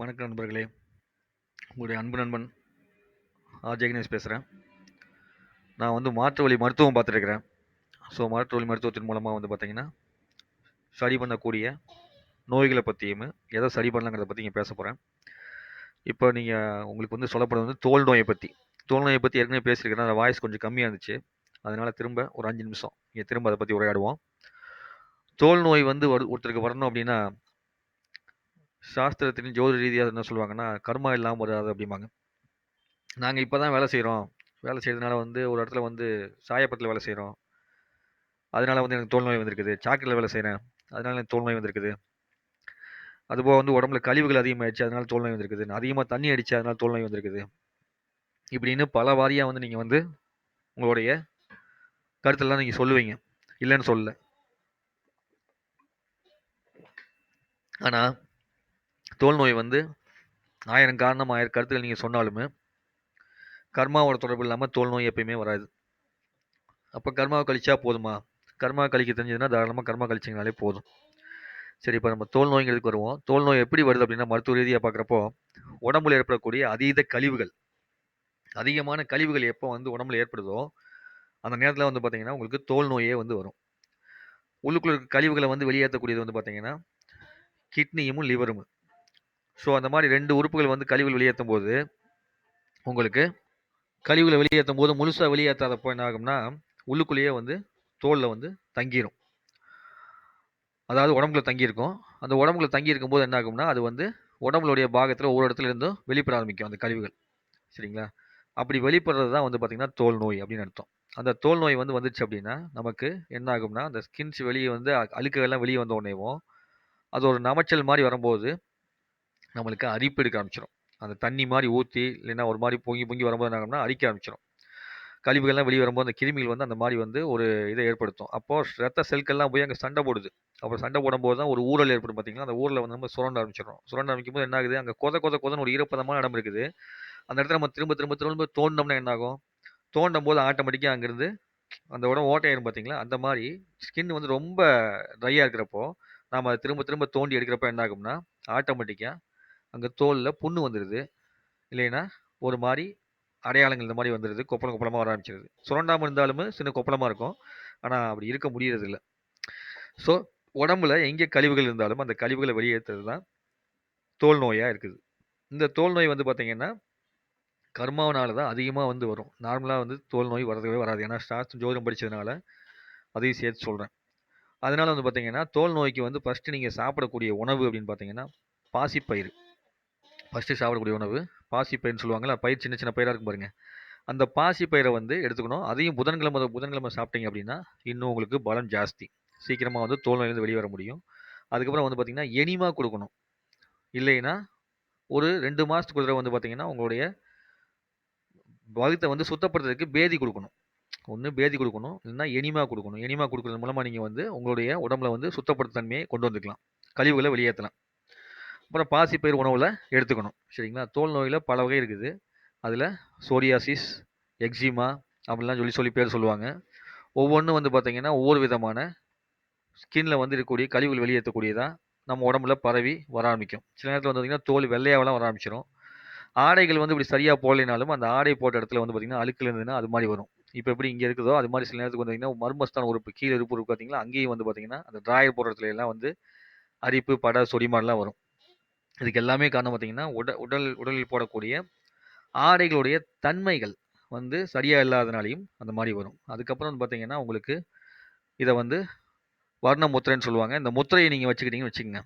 வணக்கம் நண்பர்களே. உங்களுடைய அன்பு நண்பன் ஆர் ஜெகனேஷ் பேசுகிறேன் நான் வந்து மாற்று வழி மருத்துவம் பார்த்துருக்கிறேன் ஸோ மாற்று வழி மருத்துவத்தின் மூலமாக வந்து பார்த்திங்கன்னா சரி பண்ணக்கூடிய நோய்களை பற்றியும் எதை சரி பண்ணலாங்கிறத பற்றி இங்கே பேச போகிறேன் இப்போ நீங்கள் உங்களுக்கு வந்து சொல்லப்படுறது வந்து தோல் நோயை பற்றி தோல் நோயை பற்றி ஏற்கனவே பேசியிருக்கிறேன். அந்த வாய்ஸ் கொஞ்சம் கம்மியாக இருந்துச்சு. அதனால் திரும்ப ஒரு அஞ்சு நிமிஷம். இங்கே திரும்ப அதை பற்றி உரையாடுவோம். தோல் நோய் வந்து ஒரு ஒருத்தருக்கு வரணும் அப்படின்னா சாஸ்திரத்தின் ஜோதி ரீதியாக என்ன சொல்லுவாங்கன்னா கர்மா இல்லாமல் வராது அப்படிம்பாங்க. நாங்கள் இப்போ தான் வேலை செய்கிறோம் வேலை செய்கிறதுனால வந்து ஒரு இடத்துல வந்து சாயப்பத்தில் வேலை செய்கிறோம் அதனால வந்து எனக்கு தோல்நோய் வந்திருக்குது. சாக்கடையில் வேலை செய்கிறேன் அதனால் எனக்கு தோல்நோய் வந்திருக்குது. அதுபோக வந்து உடம்புல கழிவுகள் அதிகமாகிடுச்சு அதனால தோல்நோய் வந்திருக்குது. அதிகமாக தண்ணி அடிச்சு அதனால தோல்நோய் வந்திருக்குது. இப்படின்னு பல வாரியாக வந்து நீங்கள் வந்து உங்களுடைய கருத்தெல்லாம் நீங்கள் சொல்லுவீங்க. இல்லைன்னு சொல்லலை. ஆனால் தோல் நோய் வந்து ஆயிரம் காரணம் ஆயிரம் கருத்துக்கள் நீங்கள் சொன்னாலுமே கர்மாவோட தொடர்பு இல்லாமல் தோல் நோய் எப்பயுமே வராது. அப்போ கர்மாவை கழிச்சா போதுமா? கர்மா கழிக்க தெரிஞ்சதுன்னா தாராளமாக கர்மா கழிச்சிங்கனாலே போதும். சரி இப்போ நம்ம தோல் நோய்ங்கிறதுக்கு வருவோம். தோல் நோய் எப்படி வருது அப்படின்னா மருத்துவ ரீதியாக பார்க்குறப்போ உடம்புல ஏற்படக்கூடிய அதீத கழிவுகள் அதிகமான கழிவுகள் எப்போ வந்து உடம்புல ஏற்படுதோ அந்த நேரத்தில் வந்து பார்த்திங்கன்னா உங்களுக்கு தோல் நோயே வந்து வரும். உள்ளுக்குள்ள இருக்க கழிவுகளை வந்து வெளியேற்றக்கூடியது வந்து பார்த்திங்கன்னா கிட்னியும் லிவரும். ஸோ அந்த மாதிரி ரெண்டு உறுப்புகள் வந்து கழிவுகள் வெளியேற்றும் போது உங்களுக்கு கழிவுகளை வெளியேற்றும் போது முழுசாக வெளியேற்றாதப்போ என்ன ஆகும்னா உள்ளுக்குள்ளேயே வந்து தோலில் வந்து தங்கிடும் அதாவது உடம்புல தங்கியிருக்கும். அந்த உடம்புல தங்கி இருக்கும்போது என்ன ஆகும்னா அது வந்து உடம்புடைய பாகத்தில் ஒவ்வொரு இடத்துல இருந்தும் வெளிப்பட ஆரம்பிக்கும் அந்த கழிவுகள். சரிங்களா? அப்படி வெளிப்படுறது தான் வந்து பார்த்திங்கன்னா தோல் நோய் அப்படின்னு அர்த்தம். அந்த தோல் நோய் வந்து வந்துச்சு அப்படின்னா நமக்கு என்ன ஆகும்னா அந்த ஸ்கின்ஸ் வெளியே வந்து அ- அழுக்குகள்லாம் வெளியே வந்த உடனேவும் அது ஒரு நமைச்சல் மாதிரி வரும்போது நம்மளுக்கு அரிப்பு எடுக்க ஆரம்பிச்சிடும் அந்த தண்ணி மாதிரி ஊற்றி இல்லைன்னா ஒரு மாதிரி பொங்கி பொங்கி வரும்போது என்ன ஆகும்னா அரிக்க ஆரம்பிச்சிடும் கழிவுகள்லாம் வெளியே வரும்போது அந்த கிருமிகள் வந்து அந்த மாதிரி வந்து ஒரு இதை ஏற்படுத்தும். அப்போது ரத்த செல்கள்லாம் போய் அங்கே சண்டை போடுது. அப்புறம் சண்டை போடும்போது தான் ஒரு ஊழல் ஏற்படும் பார்த்தீங்கன்னா அந்த ஊரில் வந்து நம்ம சுரண்ட ஆரம்பிச்சிடும் சுரண்ட ஆரம்பிக்கும் போது என்ன ஆகுது? அங்கே கொத கொத கொதன்னு ஒரு ஈரப்பதமான இடம் இருக்குது. அந்த இடத்துல நம்ம திரும்ப திரும்ப திரும்ப தோண்டோம்னா என்ன ஆகும்? தோண்டும் போது ஆட்டோமேட்டிக்காக அங்கேருந்து அந்த உடம்பு ஓட்டையாயிரும் பார்த்தீங்களா அந்த மாதிரி ஸ்கின் வந்து ரொம்ப ட்ரையாக இருக்கிறப்போ நாம் அதை திரும்ப திரும்ப தோண்டி எடுக்கிறப்ப என்ன ஆகும்னா ஆட்டோமேட்டிக்காக அங்கே தோலில் புண்ணு வந்துடுது இல்லைன்னா ஒரு மாதிரி அடையாளங்கள் இந்த மாதிரி வந்துடுது கொப்பளம் கொப்பளமாக வர ஆரம்பிச்சிருது. சுரண்டாமல் இருந்தாலுமே சின்ன கொப்பளமாக இருக்கும். ஆனால் அப்படி இருக்க முடியறதில்ல. ஸோ உடம்புல எங்கே கழிவுகள் இருந்தாலும் அந்த கழிவுகளை வெளியேற்றுறது தான் தோல் நோயாக இருக்குது. இந்த தோல் நோய் வந்து பார்த்திங்கன்னா கர்மாவனால தான் அதிகமாக வந்து வரும். நார்மலாக வந்து தோல் நோய் வரதுவே வராது. ஏன்னா சாஸ்திரம் ஜோதிடம் படித்ததுனால அதையும் சேர்த்து சொல்கிறேன் அதனால் வந்து பார்த்திங்கன்னா தோல் நோய்க்கு வந்து ஃபஸ்ட்டு நீங்கள் சாப்பிடக்கூடிய உணவு அப்படின்னு பார்த்தீங்கன்னா பாசிப்பயிறு. ஃபஸ்ட்டு சாப்பிடக்கூடிய உணவு. பாசிப்பயிர்னு சொல்லுவாங்கல்ல பயிர் சின்ன சின்ன பயிராக இருக்கும் பாருங்கள் அந்த பாசிப்பயிரை வந்து எடுத்துக்கணும். அதையும் புதன்கிழமை புதன்கிழமை சாப்பிட்டீங்க அப்படின்னா இன்னும் உங்களுக்கு பலம் ஜாஸ்தி. சீக்கிரமாக வந்து தோல் நோயிலிருந்து வெளியே வர முடியும். அதுக்கப்புறம் வந்து பார்த்திங்கன்னா எனிமா கொடுக்கணும். இல்லைன்னா ஒரு ரெண்டு மாதத்துக்கு தடவை வந்து பார்த்திங்கன்னா உங்களுடைய வகுத்தை வந்து சுத்தப்படுத்துறதுக்கு பேதி கொடுக்கணும். ஒன்று பேதி கொடுக்கணும். இல்லைன்னா எனிமா கொடுக்கணும். எனிமா கொடுக்குறது மூலமாக நீங்கள் வந்து உங்களுடைய உடம்புல வந்து சுத்தப்படுத்த தன்மையை கொண்டு வந்துக்கலாம். கழிவுகளை வெளியேற்றலாம். அப்புறம் பாசிப்பயிர் உணவில் எடுத்துக்கணும். சரிங்களா? தோல் நோயில் பல வகை இருக்குது. அதில் சோரியாசிஸ் எக்ஸிமா அப்படிலாம் சொல்லி சொல்லி பேர் சொல்லுவாங்க. ஒவ்வொன்றும் வந்து பார்த்திங்கன்னா ஒவ்வொரு விதமான ஸ்கின்ல வந்து இருக்கக்கூடிய கழிவுகள் வெளியேற்றக்கூடியதாக நம்ம உடம்புல பரவி வர ஆரம்பிக்கும். சில நேரத்தில் வந்து பார்த்திங்கன்னா தோல் வெள்ளையாவெல்லாம் வர ஆரம்பிச்சிடும் ஆடைகள் வந்து இப்படி சரியாக போடலைனாலும் அந்த ஆடை போட்ட இடத்துல வந்து பார்த்தீங்கன்னா அழுக்கில் இருந்ததுன்னா அது மாதிரி வரும். இப்போ எப்படி இங்கே இருக்குதோ அது மாதிரி சில நேரத்துக்கு வந்து பார்த்திங்கன்னா மர்மஸ்தான உறுப்பு கீழே இருப்பு பார்த்தீங்கன்னா அங்கேயும் வந்து பார்த்திங்கன்னா அந்த டிராயர் போடுற இடத்துல எல்லாம் வந்து அரிப்பு பட சொரிமாடெலாம் வரும். இதுக்கு எல்லாமே காரணம் பார்த்தீங்கன்னா உட உடல் உடலில் போடக்கூடிய ஆடைகளுடைய தன்மைகள் வந்து சரியாக இல்லாதனாலையும் அந்த மாதிரி வரும். அதுக்கப்புறம் வந்து பார்த்தீங்கன்னா உங்களுக்கு இதை வந்து வர்ண முத்திரைன்னு சொல்லுவாங்க. இந்த முத்திரையை நீங்கள் வச்சுக்கிட்டீங்கன்னு வச்சுக்கோங்க.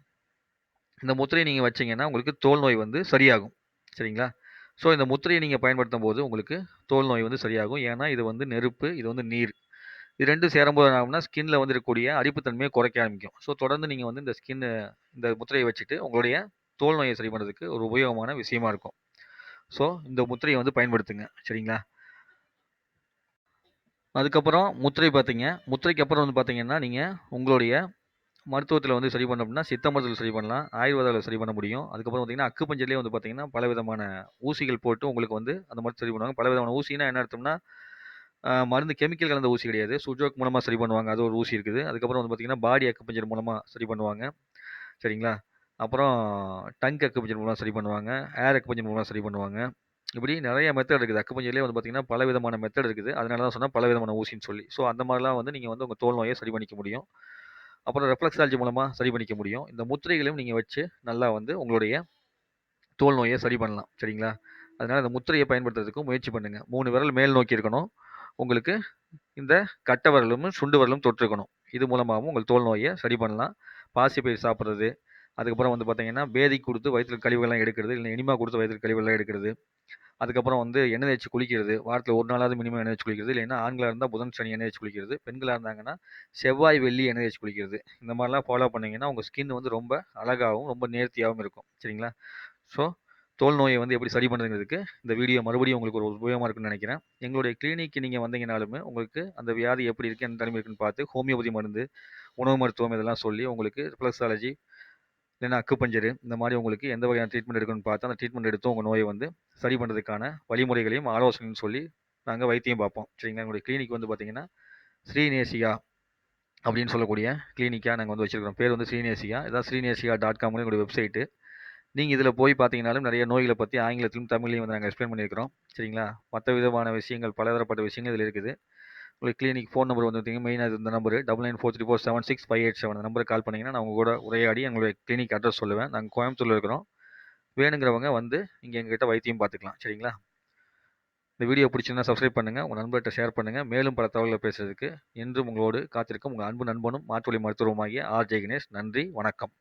இந்த முத்திரையை நீங்கள் வச்சீங்கன்னா உங்களுக்கு தோல் நோய் வந்து சரியாகும். சரிங்களா? ஸோ இந்த முத்திரையை நீங்கள் பயன்படுத்தும் போது உங்களுக்கு தோல் நோய் வந்து சரியாகும். ஏன்னா இது வந்து நெருப்பு இது வந்து நீர். இது ரெண்டும் சேரும்போது ஆகும்னா ஸ்கின்ல வந்து இருக்கக்கூடிய அரிப்புத்தன்மையை குறைக்க ஆரம்பிக்கும். ஸோ தொடர்ந்து நீங்கள் வந்து இந்த ஸ்கின் இந்த முத்திரையை வச்சுட்டு உங்களுடைய தோல் நோயை சரி பண்ணுறதுக்கு ஒரு உபயோகமான விஷயமா இருக்கும். ஸோ இந்த முத்திரையை வந்து பயன்படுத்துங்க. சரிங்களா? அதுக்கப்புறம் முத்திரை பார்த்தீங்க. முத்திரைக்கு அப்புறம் வந்து பார்த்தீங்கன்னா நீங்கள் உங்களுடைய மருத்துவத்தில் வந்து சரி பண்ண அப்படின்னா சித்த மருத்துவத்தில் சரி பண்ணலாம். ஆயுர்வேதாவில் சரி பண்ண முடியும். அதுக்கப்புறம் பார்த்தீங்கன்னா அக்குப்பஞ்சலே வந்து பார்த்தீங்கன்னா பல விதமான ஊசிகள் போட்டு உங்களுக்கு வந்து அந்த மருந்து சரி பண்ணுவாங்க. பல விதமான ஊசினா என்ன அர்த்தம்னா மருந்து கெமிக்கல் கலந்த ஊசி கிடையாது. சுஜோக் மூலமாக சரி பண்ணுவாங்க. அது ஒரு ஊசி இருக்குது. அதுக்கப்புறம் வந்து பார்த்தீங்கன்னா பாடி அக்குப்பஞ்சர் மூலமாக சரி பண்ணுவாங்க. சரிங்களா? அப்புறம் டங் அக்குபஞ்சர் மூலம் சரி பண்ணுவாங்க. ஏர் அக்குபஞ்சர் மூலம் சரி பண்ணுவாங்க. இப்படி நிறைய மெத்தட் இருக்குது. அக்குபஞ்சர்லேயே வந்து பார்த்திங்கன்னா பல விதமான மெத்தட் இருக்குது. அதனால தான் சொன்னால் பல விதமான ஊசின்னு சொல்லி. ஸோ அந்த மாதிரிலாம் வந்து நீங்கள் வந்து உங்கள் தோல் நோயை சரி பண்ணிக்க முடியும். அப்புறம் ரெஃப்ளெக்ஸாலஜி மூலமாக சரி பண்ணிக்க முடியும். இந்த முத்திரைகளையும் நீங்கள் வச்சு நல்லா வந்து உங்களுடைய தோல் நோயை சரி பண்ணலாம். சரிங்களா? அதனால் இந்த முத்திரையை பயன்படுத்துறதுக்கும் முயற்சி பண்ணுங்கள் மூணு விரல் மேல் நோக்கி இருக்கணும். உங்களுக்கு இந்த கட்டை விரலும் சுண்டு விரலும் தொட்டிருக்கணும். இது மூலமாகவும் உங்கள் தோல் நோயை சரி பண்ணலாம். பாசிப்பயிர் சாப்பிட்றது அதுக்கப்புறம் வந்து பார்த்திங்கன்னா பேதி கொடுத்து வயிற்றில் கழிவுகள்லாம் எடுக்கிறது இல்லை இனிமா கொடுத்து வயிற்றில் கழிவுகள்லாம் எடுக்கிறது. அதுக்கப்புறம் வந்து எண்ணெய் தேய்ச்சி குளிக்கிறது வாரத்தில் ஒரு நாளாவது மினிமம் எண்ணெய் தேய்ச்சி குளிக்கிறது இல்லைன்னா ஆண்களாக இருந்தால் புதன் சனி எண்ணெய் தேய்ச்சி குளிக்கிறது பெண்களாக இருந்தாங்கன்னா செவ்வாய் வெள்ளி எண்ணெய் தேய்ச்சி குளிக்கிறது. இந்த மாதிரிலாம் ஃபாலோ பண்ணிங்கன்னா உங்கள் ஸ்கின் வந்து ரொம்ப அழகாகவும் ரொம்ப நேர்த்தியாகவும் இருக்கும். சரிங்களா? ஸோ தோல் நோயை வந்து எப்படி சரி பண்ணுறதுங்கிறதுக்கு இந்த வீடியோ மறுபடியும் உங்களுக்கு ஒரு உபயோகமாக இருக்குன்னு நினைக்கிறேன். எங்களுடைய கிளினிக்கு நீங்கள் வந்தீங்கனாலுமே உங்களுக்கு அந்த வியாதி எப்படி இருக்குது என்ன தனிமை இருக்குன்னு பார்த்து ஹோமியோபதி மருந்து உணவு மருத்துவம் இதெல்லாம் சொல்லி உங்களுக்கு ரிஃப்ளெக்ஸாலஜி இல்லைன்னா அக்குப்பஞ்சரு இந்த மாதிரி உங்களுக்கு எந்த வகையான ட்ரீட்மெண்ட் எடுக்கணும்னு பார்த்து அந்த ட்ரீட்மெண்ட் எடுத்து உங்கள் நோயை வந்து சரி பண்ணுறதுக்கான வழிமுறைகளையும் ஆலோசனையும் சொல்லி நாங்கள் வைத்தியம் பார்ப்போம். சரிங்களா? எங்களுடைய கிளினிக் வந்து பார்த்தீங்கன்னா ஸ்ரீநேசியா அப்படின்னு சொல்லக்கூடிய கிளினிக்காக நாங்கள் வந்து வச்சுருக்கிறோம். பேர் வந்து ஸ்ரீநேசியா இதான் ஸ்ரீநேசியா டாட் காம்னு எங்களுடைய வெப்சைட்டு நீங்கள் இதில் போய் பார்த்தீங்கனாலும் நிறைய நோய்களை பற்றி ஆங்கிலத்திலும் தமிழ்லையும் வந்து நாங்கள் எக்ஸ்பிளைன் பண்ணியிருக்கிறோம். சரிங்களா? மற்ற விதமான விஷயங்கள் பலதரப்பட்ட விஷயங்கள் இதில் இருக்குது. உங்களுக்கு கிளினிக் ஃபோன் நம்பர் வந்து மெயினாக இந்த number double nine four three four seven six five eight seven நம்பருக்கு கால் பண்ணிங்கன்னா நான் உங்கள் கூட உரையாடி எங்களுடைய கிளினிக் அட்ரஸ் சொல்லுவேன். நாங்கள் கோயம்புத்தூரில் இருக்கிறோம். வேணுங்கிறவங்க வந்து இங்கே எங்ககிட்ட வைத்தியம் பார்த்துக்கலாம். சரிங்களா? இந்த வீடியோ பிடிச்சிருந்தா சப்ஸ்கிரைப் பண்ணுங்கள் உங்கள் நண்பர்கிட்ட ஷேர் பண்ணுங்கள் மேலும் பல தகவல்களை பேசுறதுக்கு என்றும் உங்களோடு காத்திருக்கும் உங்கள் அன்பு நண்பனும் மாற்றுவழி மருத்துவமாகிய ஆர் ஜெய் கணேஷ் நன்றி வணக்கம்.